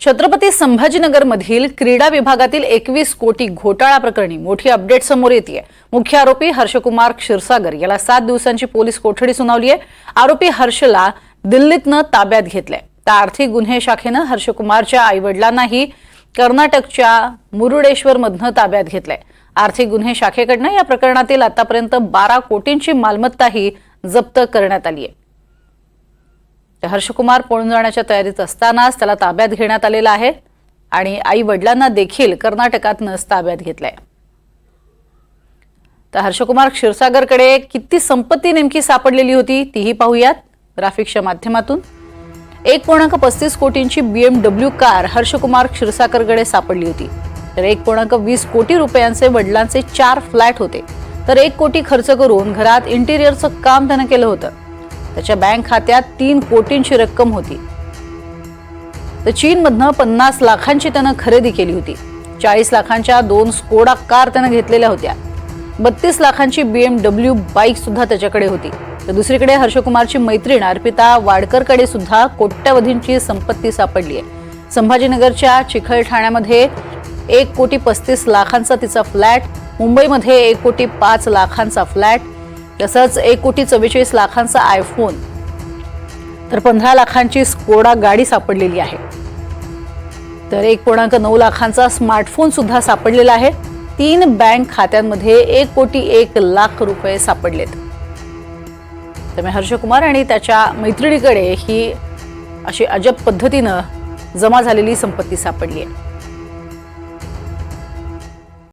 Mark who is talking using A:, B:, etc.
A: छत्रपती संभाजीनगरमधील क्रीडा विभागातील एकवीस कोटी घोटाळा प्रकरणी मोठी अपडेट समोर येते मुख्य आरोपी हर्षकुमार क्षीरसागर याला सात दिवसांची पोलीस कोठडी सुनावली आहे आरोपी हर्षला दिल्लीतनं ताब्यात घेतलंय. तर आर्थिक गुन्हे शाखेनं हर्षकुमारच्या आईवडिलांनाही कर्नाटकच्या मुरुडेश्वरमधनं ताब्यात घेतलंय. आर्थिक गुन्हे शाखेकडनं या प्रकरणातील आतापर्यंत बारा कोटींची मालमत्ताही जप्त करण्यात आली आहे हर्षकुमार पळून जाण्याच्या तयारीत असतानाच त्याला ताब्यात घेण्यात आलेला आहे आणि आई वडिलांना देखील कर्नाटकातनंच ताब्यात घेतलंय. तर हर्षकुमार क्षीरसागरकडे किती संपत्ती नेमकी सापडलेली होती तीही पाहूयात. ग्राफिक्सच्या माध्यमातून एक पूर्णांक पस्तीस कोटींची बीएमडब्ल्यू कार हर्षकुमार क्षीरसागरकडे सापडली होती. तर एक पूर्णांक वीस कोटी रुपयांचे वडिलांचे चार फ्लॅट होते. तर एक कोटी खर्च करून घरात इंटिरियरचं काम त्यानं केलं होतं. त्याच्या बँक खात्यात तीन कोटींची रक्कम होती. तर चीनमधनं पन्नास लाखांची त्यानं खरेदी केली होती. चाळीस लाखांच्या दोन स्कोडा कार त्यानं घेतलेल्या होत्या. बत्तीस लाखांची बी एम बाईक सुद्धा त्याच्याकडे होती. तर दुसरीकडे हर्षकुमारची मैत्रीण अर्पिता वाडकरकडे सुद्धा कोट्यवधींची संपत्ती सापडली आहे. संभाजीनगरच्या चिखल ठाण्यामध्ये एक कोटी पस्तीस लाखांचा तिचा फ्लॅट मुंबईमध्ये एक कोटी पाच लाखांचा फ्लॅट तसंच एक कोटी चव्वेचाळीस लाखांचा आयफोन तर पंधरा लाखांची स्कोडा गाडी सापडलेली आहे. तर एक पूर्णांक नऊ लाखांचा स्मार्टफोन सुद्धा सापडलेला आहे. तीन बँक खात्यांमध्ये एक कोटी एक लाख रुपये सापडलेत. त्यामुळे हर्षकुमार आणि त्याच्या मैत्रिणीकडे ही अशी अजब पद्धतीनं जमा झालेली संपत्ती सापडली आहे.